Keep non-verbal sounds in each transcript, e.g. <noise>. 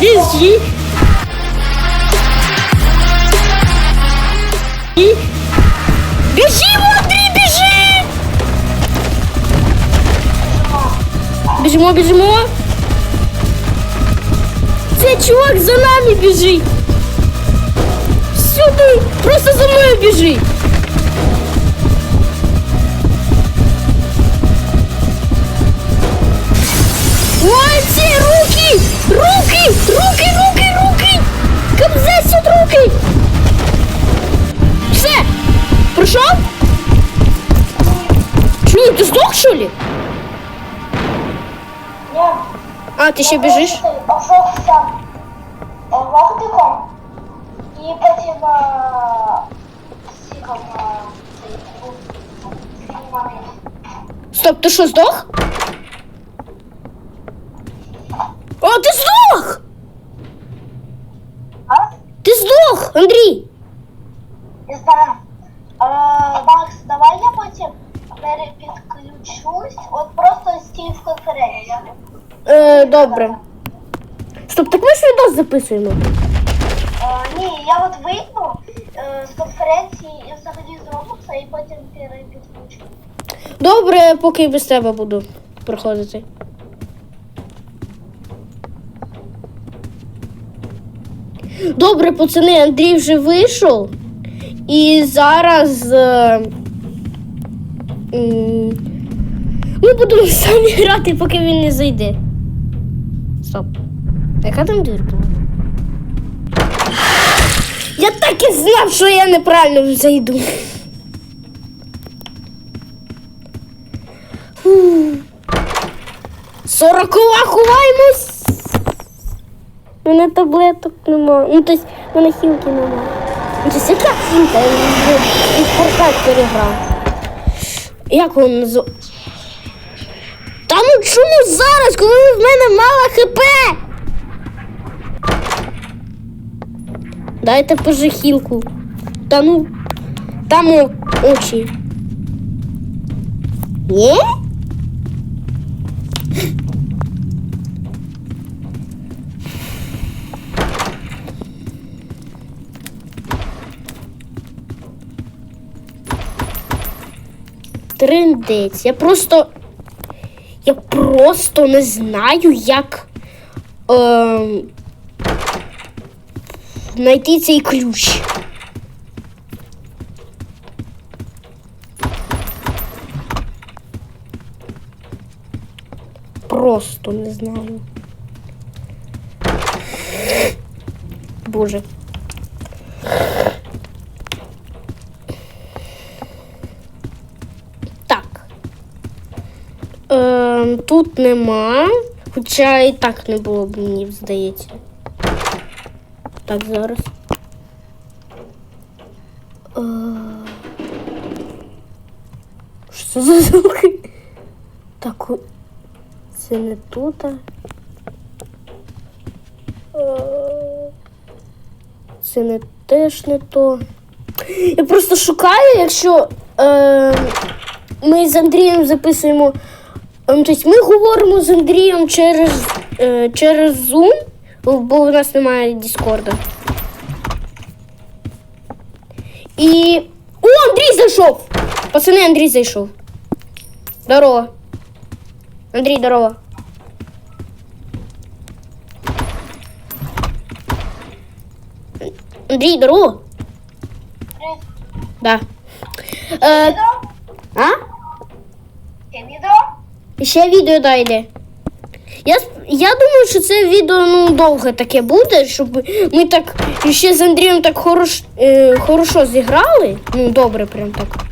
Біжи. І- Біжи, Андрій, біжи! Біжимо, біжимо. Це чувак за нами біжить. Сюди, просто за мною біжи. Ой, ці руки! Руки! Руки, руки, руки! От руки! Все! Пройшов? Чую, ти здох, що ли? Ні. А, ти ще біжиш? Ошовся локтиком і потім зніманий. Стоп, ти що, здох? О, ти здох! А? Ти здох, Андрій! Я стара. Е, Макс, давай я потім перепідключусь. От просто стій в конференції. Е, добре. Стоп, так ми ж відос записуємо. Е, ні, я от вийду е, з конференції і взагалі з Роблокса і потім перепідключу. Добре, поки без тебе буду проходити. Добре, пацани, Андрій вже вийшов. І зараз. Е, м, ми будемо самі грати, поки він не зайде. Стоп. Яка там двір була? Я так і знав, що я неправильно зайду. Сорокова ховаємось. У мене таблеток нема. Ну, тобто, в мене хілки нема. Ну, тобто, яка хілка? І фортак переграв. Як воно назив... Та ну чому зараз, коли в мене мало хп? Дайте пожихілку. Та ну, там очі. Ні? Триндець. Я просто. Я просто не знаю, як ем, знайти цей ключ. Просто не знаю. Боже. Так. Ем, тут нема. Хоча і так не було б, мені здається. Так, зараз. Що за звуки? Так, це не тут. а. Це не теж не то. Я просто шукаю, якщо е, ми з Андрієм записуємо. Ем, Тобто ми говоримо з Андрієм через, е, через Zoom, бо у нас немає Діскорда. І. О, Андрій зайшов! Пацани, Андрій зайшов. Здорово. Андрій, здорово. Андрій, здорово. Да. Е, а? Ще відео дайде. Я, я думаю, що це відео ну, довге таке буде, щоб ми так ще з Андрієм так хорош, е, хорошо зіграли. Ну, добре, прям так.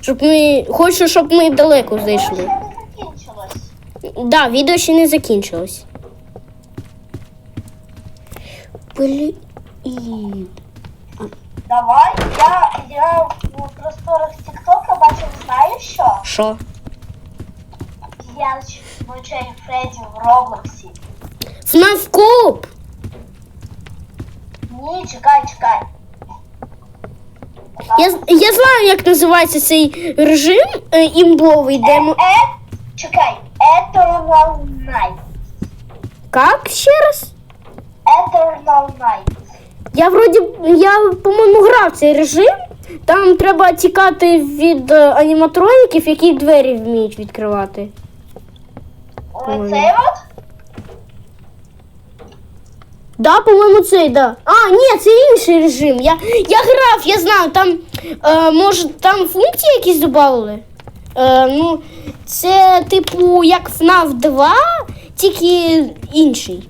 Щоб ми. Хочу, щоб ми далеко зайшли. закінчилось. Да, відео ще не закінчилось. Блін. Давай, я, я в просторах Тіктока бачив, знаю що? Що? Я звичай Фредді в Роблоксі. Смавкоп! Ні, чекай, чекай. Я, я знаю, як називається цей режим е, імбовий, де ми. Е, чекай, Eternal Night. Как ще раз? Eternal Night. Я вроді, я, по-моєму, грав цей режим. Там треба тікати від е, аніматроніків, які двері вміють відкривати. Оцей от? Да, по-моєму, цей, да. А, ні, це інший режим. Я, я грав, я знаю, там е, може там функції якісь додали. Е, ну, це типу як FNAF 2, тільки інший.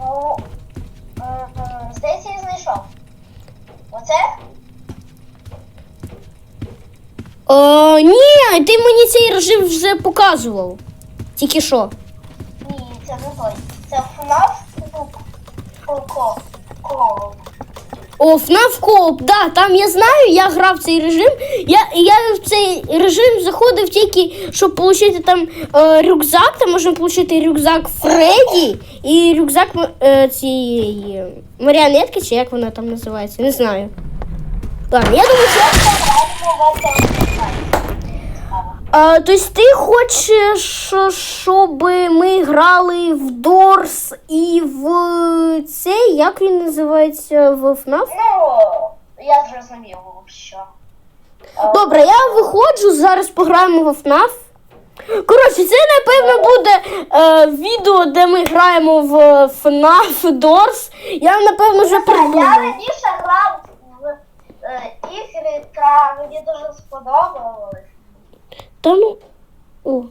Ну, е, здається, я знайшов. Оце? Е, ні, ти мені цей режим вже показував. Тільки що. Ні, це не той. Це FNAF ну, Ко- Ко. О, FNAF Coop, да, там я знаю, я грав цей режим. Я, я в цей режим заходив тільки, щоб отримати там е, рюкзак. Там можна отримати рюкзак Фредді і рюкзак е, цієї маріонетки, чи як вона там називається, не знаю. Ладно, я думаю, що. Граємо в Eternal Night. А, тобто ти хочеш, щоб ми грали в Дорс і в цей, як він називається, в FNAF? Ну, я зрозумів, що. Добре, я виходжу, зараз пограємо в FNAF. Коротше, це напевно буде е, відео, де ми граємо в FNAF Doors. Я напевно вже Я придумав. раніше грав в е, ігри, та мені дуже сподобалось. Та ну. О.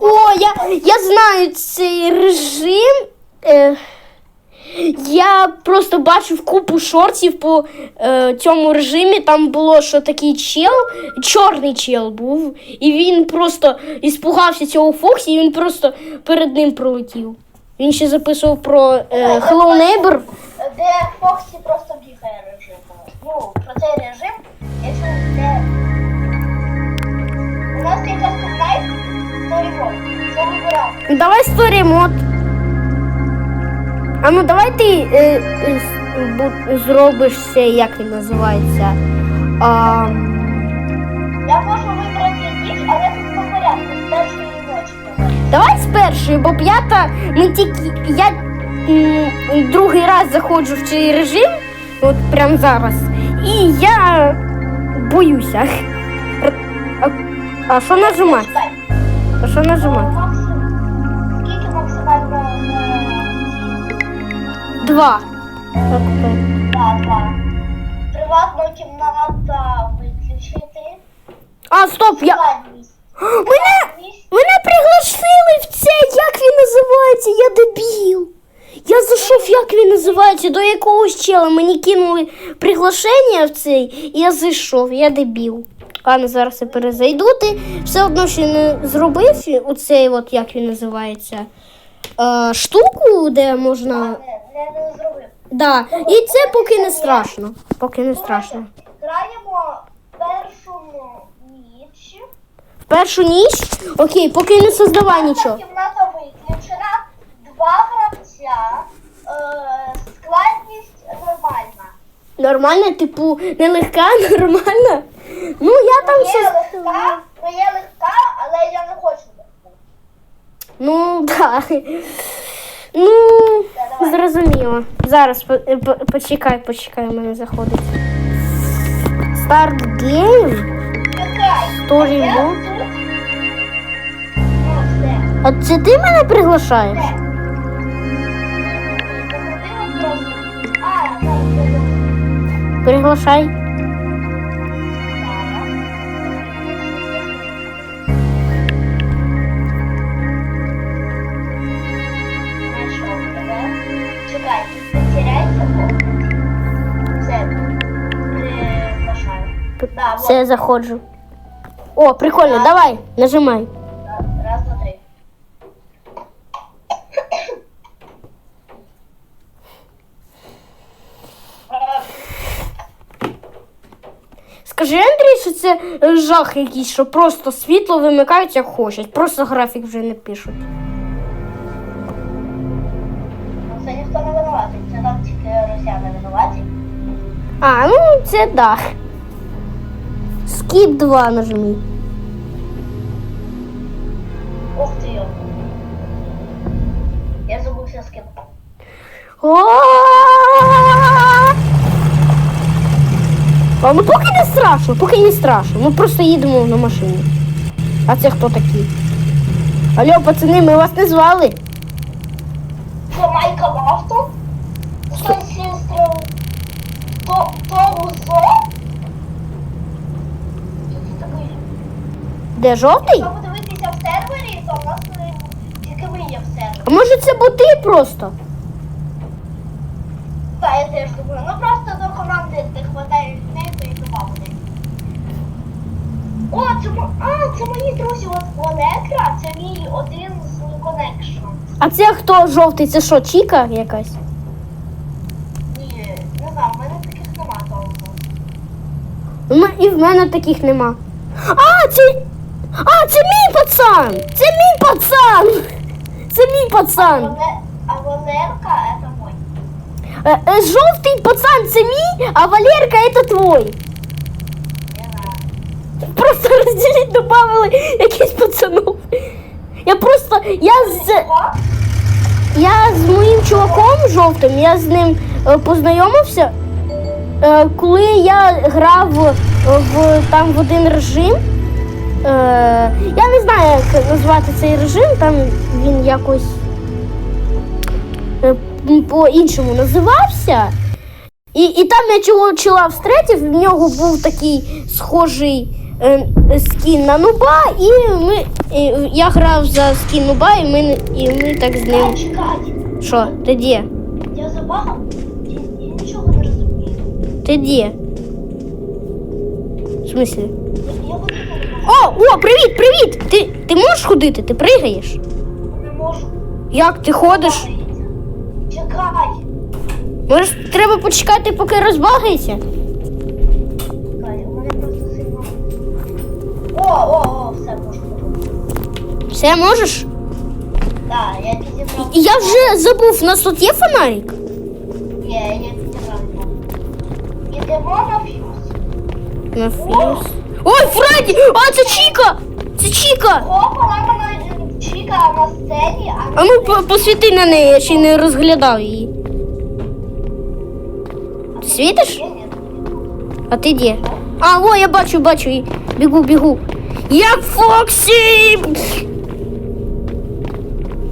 О, я, я знаю цей режим. Е, я просто бачив купу шортів по е, цьому режимі. Там було, що такий чел, чорний чел був, і він просто іспугався цього Фоксі, і він просто перед ним пролетів. Він ще записував про е, Hello Neighbor. Де Фоксі просто бігає режим. Ну, про цей режим, де. Давай story мод. А ну давай ти е, е, с- бу- зробиш це, як він називається. А, Я можу вибрати ніч, але тут по порядку, з першої ночі. давай з першої, бо п'ята ми тільки. Я м, другий раз заходжу в цей режим, от прямо зараз. І я боюся. А, а що нажимати? А що нажимати? Два. Так, так. Приватна кімната виключити. А, стоп, я. Мене. Мене пригласили в це, як він називається? Я дебіл. Я зайшов, як він називається, до якогось чела. Мені кинули приглашення в цей, і я зайшов, я дебіл. Ладно, зараз я перезайду. Ти все одно ще не зробив оцей, от як він називається, е, штуку, де можна. Да. І це поки не страшно. Поки не страшно. Граємо першу ніч. В першу ніч. Окей, поки не создавай нічого. Кімната виключена, два гравця, е, складність нормальна. Нормально, типу, не легка, <laughs> нормально. Ну, я там Є все. легка, ну є легка, але я не хочу. Ну, так. Ну, зрозуміло. Зараз по- е, по- почекай, почекай, у мене заходить. Старт гейм? Все. А це ти мене приглашаєш? Приглашай. Да, вот. Все, я заходжу. О, прикольно, Так. давай, нажимай. Раз, два, три. Скажи, Андрій, що це жах якийсь, що просто світло вимикають як хочуть. Просто графік вже не пишуть. Ну, це ніхто не винуватий, це там тільки росіяни винуваті. А, ну це да. Скіп 2 нажми. Ух ти. Я А ну поки не страшно, поки не страшно. Ми просто їдемо на машині. А це хто такі? Алло, пацани, ми вас не звали. Це Майнкрафту? Хтось сестру. То, то УЗО? Що це таке? Де жовтий? Якщо подивитися в сервері, то в нас тільки ми є в сервері. А може це боти просто? Так, я теж думаю. Ну просто до команди не хватає людей, то і добавити. О, це мо... А, це мої друзі, от Олекра, це мій один з конекшн. А це хто жовтий? Це що, Чіка якась? Ні, не знаю, в мене таких нема толку. У ме- І в мене таких нема. А, це. А, це мій пацан! Це мій пацан! Це мій пацан! А Валерка це мой. Е, е, жовтий пацан це мій, а Валерка це твой. Просто розділіть, добавили якийсь пацанов. Я просто. Я з. Я з моїм чуваком жовтим, я з ним е, познайомився, е, коли я грав в, там в один режим. Е, я не знаю, як назвати цей режим, там він якось е, по-іншому називався. І, і там я чого чола встретив, в нього був такий схожий е, скін на нуба, і ми, і я грав за скін нуба, і ми, і ми так з ним. Що, ти де? Я забагав. Я, я нічого не розумію. Ти де? В смислі? Я, я ходити не можу. О, о, привіт, привіт! Ти, ти можеш ходити? Ти пригаєш? Не можу. Як ти ходиш? Чекай. Може, треба почекати, поки розбагається? Чекай, у мене просто сильно. О, о, о, все можу. Все можеш? Так, я підібрав. Я вже забув, у нас тут є фонарик? Ні, я підібрав. Ідемо на фьюз. На флюс. Ой, Фредді! А, це Чіка! Це Чіка! О, поламана чіка на сцені, а А ну по- посвіти на неї, я ще не розглядав її. Ти світиш? Ні. А ти де? А, о, я бачу, бачу. її. Бігу, бігу. Я Фоксі!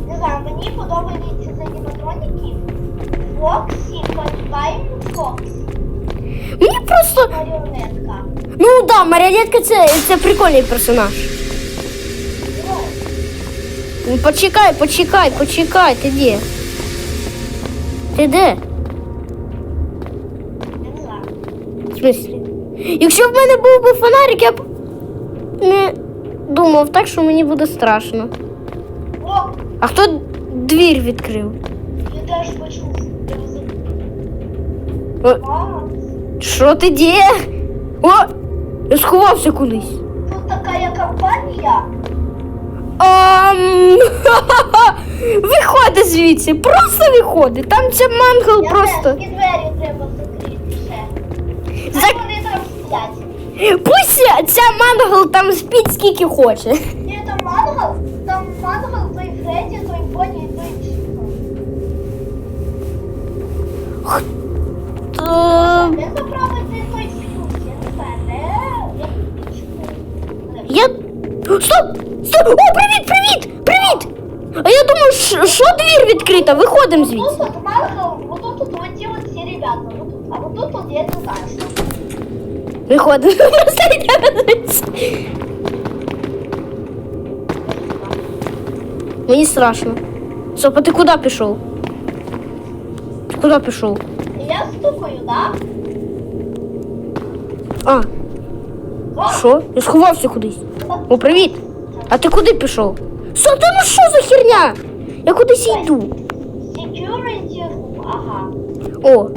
Не знаю, мені подобаються з аніматроніків. Фоксі, Файм Фокс, Мені просто. маріонетка. Ну да, маріонетка це, це прикольний персонаж. Ну, Почекай, почекай, почекай, ти де? Ти де? В смислі? Якщо в мене був би фонарик, я б не думав так, що мені буде страшно. О, А хто двір відкрив? я теж почув. Що ти де? О! Я сховався кудись. тут така компанія. Ам... <laughs> Виходи звідси, просто виходи. Там це мангал Я просто. теж, двері треба закрити все. За- Хай вони там сплять. Пусть ця мангал там спить скільки хоче. Ні, там мангал, там мангал, той Фредді, той Бонні, той Чіко. Е, Де заправити той фьюз? Я не знаю, де? Я Я. Стоп! Стоп! О, привіт, привіт! Привіт! А я думаю, що що двір відкрита? Виходимо звідси. Тут мангал, вот тут вот вот все ребята, а вот тут вот я <laughs> не знаю, что. Виходимо. Мені страшно. Стоп, а ти куди пішов? Ти куди пішов? Я стукаю, да? А, що? Я сховався кудись. О, привіт! А ти куди пішов? Стоп, та ну що за херня? Я кудись йду. security ага. О,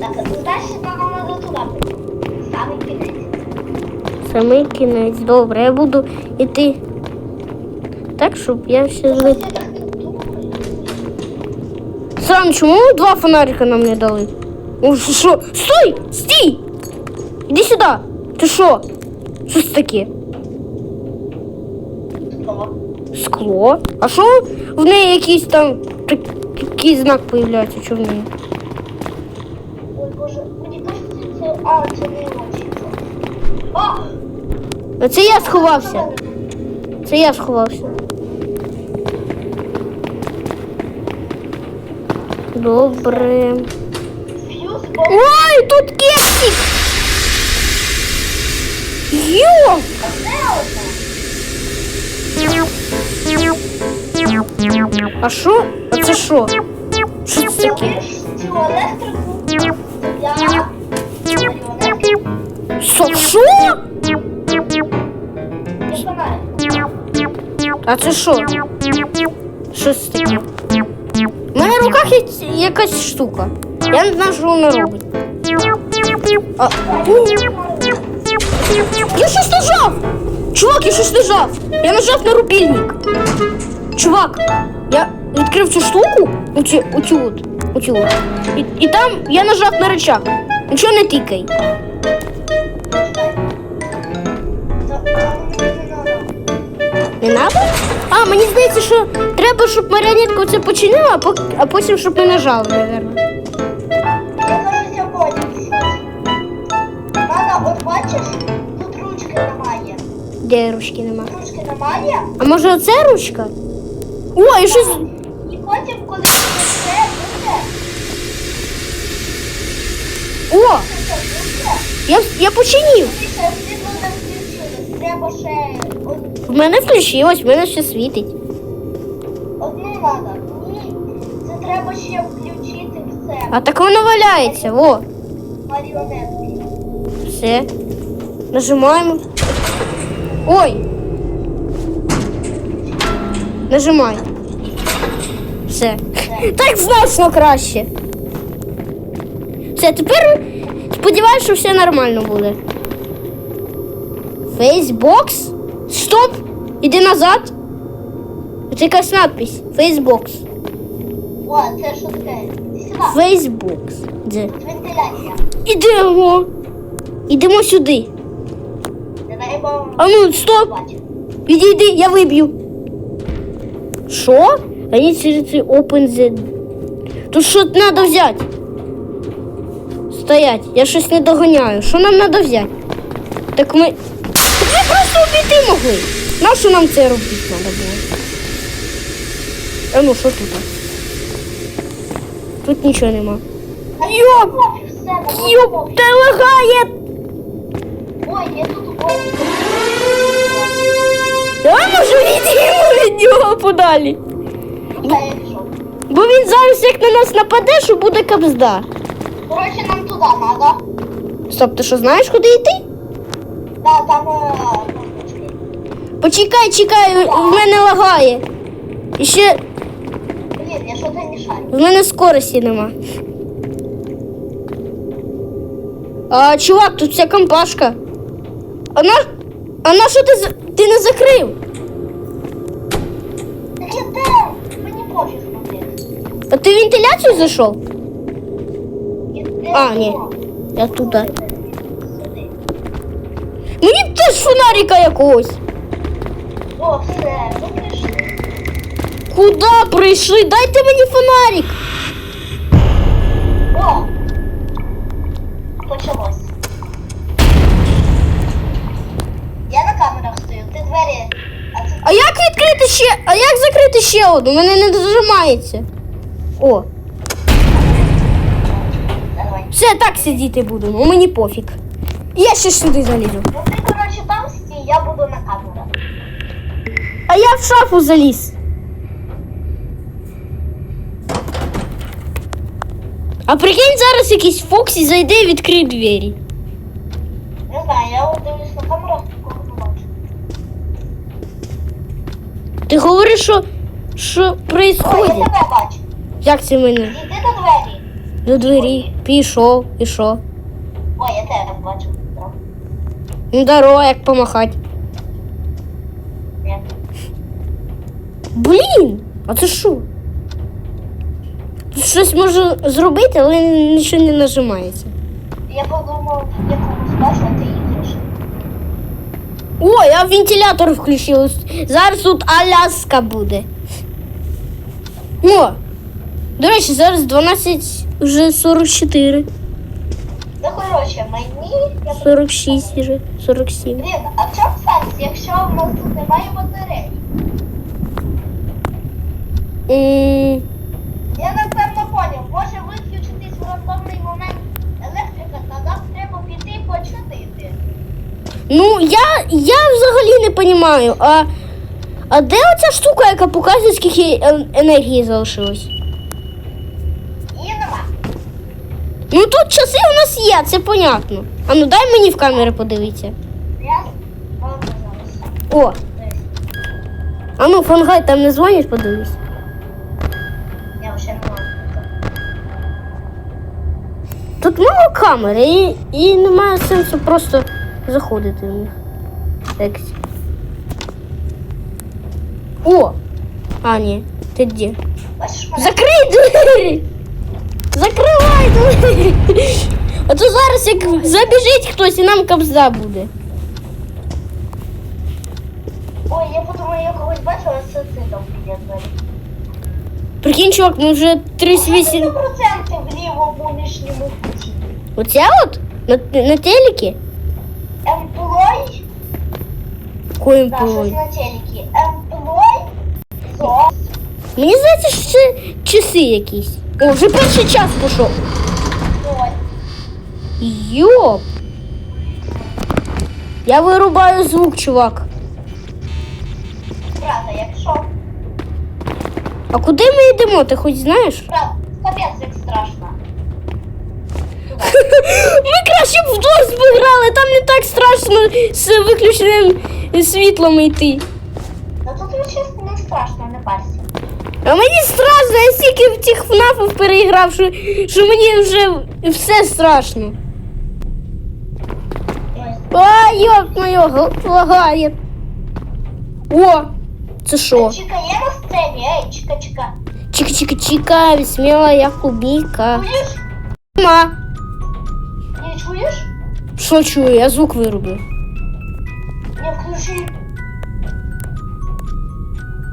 Так, ну значит нам надо туда пойти. Самый кінець. самий кінець. Добре, я буду йти. Так, щоб я все думаю. Сам, чому два фонарика нам не дали? О, що? що? Стой! Стій! Іди сюди! Ти що? Що це таке? Хто? Скло? А що в неї якісь там так- який знак появляється чорний. Ой, боже, мені кажеться, це... А, це не! А це я сховався. Це я сховався. Добре. Ой, тут кексик! Йо! А що? А це що? Що це таке? Що? Що? А це що? Що це таке? У мене в руках є якась штука. Я не знаю, що вона робить. А, я щось нажав! Я щось нажав! Я нажав на рубільник. Чувак, я відкрив цю штуку, оцю, оцю от, оцю от. І, і там я нажав на рычаг. Нічого не тикай. Не надо? А, мені здається, що треба, щоб маріонетка це починила, а потім, щоб ми нажали, мабуть. Де ручки нема? Ручки немає. А може оце ручка? Ой, щось. І потім, коли це буде, О! Я, я починив. світло не. Треба ще од- В мене включилось, в мене все світить. одну надо. Ні, це треба ще включити все. А так воно валяється. Во. Маріонетки. Все. Нажимаємо. Ой. Нажимай. Все. Так значно краще. Все, тепер сподіваюся, що все нормально буде. Фейсбокс? Стоп! Іди назад. Це якась надпись. Фейсбокс. О, це що таке? Фейсбокс. Де? Вентиляція. Ідемо. Ідемо сюди. А ну, стоп! бачити. Відійди, я виб'ю. Що? Они через open the... Тут що треба взяти? Стоять, я щось не доганяю. Що нам треба взяти? Так ми. Так ми просто обійти могли. Нащо нам це робити треба було? А ну, що тут? Тут нічого нема. Йоп! Йоп, пофіг. лагає! Тут. Давай може відіймо від нього подалі. Ну, я пішов. Бо він зараз як на нас нападе, що буде кабзда. Коротше, нам туди надо. Стоп, ти що знаєш, куди йти? Да, там е, кнопочки. Почекай, чекай, в мене лагає. І ще Блін, я що-то мішаю. в мене скорості нема. А, чувак, тут вся компашка. А на, а на що ти, за- ти не закрив? Я де? Мені пофіг смотреть. А ти в вентиляцію зайшов? А, воно? Я туди. Мені б теж фонарика якогось. О, все, ну пішли. Куди прийшли? Дайте мені фонарик. О! Почалось. Ще? А як закрити ще одну? Мене не зажимається. О, все, так сидіти будемо, мені пофіг. Я ще сюди залізу. Ну ти, коротше, там стій, я буду на камерах. А я в шафу заліз. А прикинь, зараз якийсь Фоксі зайде і відкриє двері. Не знаю, я от дивлюсь на камерах, такого не бачу. Ти говориш, що, що О, я тебе бачу. Як це мене? Іди до двері. До двері. Пішов, пішов. Ой, я тебе бачу. Ну, здорово, як помахати. Ні. Блін! А це що? Тут щось можу зробити, але нічого не нажимається. Я подумав, я комусь бачу, а ти. О, я вентилятор включив. Зараз тут Аляска буде. О! До речі, зараз 12, вже 44, Ну коротше, мені. Я 46 вже, 47. Блін, а в чому сенс, якщо в нас тут немає батарей? М, Я напевно поняв, може виключитись в рандомний момент електрика, та нам треба піти і починити. Ну, я, я взагалі не розумію, а, а де оця штука, яка показує, скільки е- енергії залишилось? Нема. Ну тут часи у нас є, це понятно. А ну дай мені в камери подивитися. Я. О, а ну фангай там не дзвониш, подивись. Я вже не можу. Тут мало камер і, і немає сенсу просто заходити в них. Тексті. О! А, ні, ти де? Бачиш мене? Закрий двері! Закривай двері! А то зараз як забіжить хтось і нам кабзда буде. Ой, я подумаю, я когось бачила, це ти там біля двері. Прикинь, чувак, ми вже 38. 100% вліво по нижньому путі. Оце от? На, на телекі? Полой. на телекі. Мені здається, що це часи якісь. О, вже перший час пішов. Йоп. Я вирубаю звук, чувак. Брата, якщо... А куди ми йдемо, ти хоч знаєш? Брат, капець як страшно. <laughs> Ми краще б вдвох би грали, там не так страшно з виключеним світлом йти. Ну тут ну, не страшно, не парся. А мені страшно, я стільки в цих ФНАФів переіграв, що, що мені вже все страшно. Ой. А, йоп моє, лагає. О, це що? Чика, є на сцені, ей, чика, чика. Чика-чика-чика, сміла я кубіка. Чуєш? Ма. Не чуєш? Що чую, я звук вирубив. Не.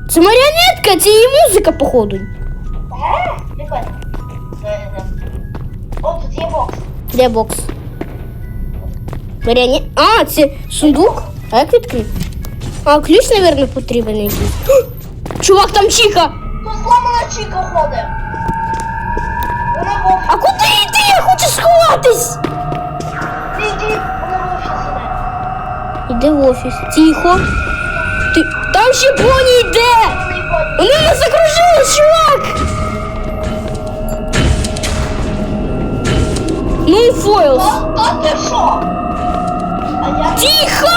Це маріонетка, це її музика, походу. Ага, прикольно. О, тут є бокс. Де бокс? Маріоне... А, це сундук? А як відкрити? А, ключ, мабуть, потрібен якийсь. <gasps> Чувак, там Чіка! Тут зламана чика ходить. Вона в офісі. А куди йти? Я хочу сховатись! Ти не. Іди в офіс. Тихо. Ти... Там ще поні йде! Вона не ходить. Вони нас закружили, чувак! Ну, фойлс. А, а ти що? А я... Тихо!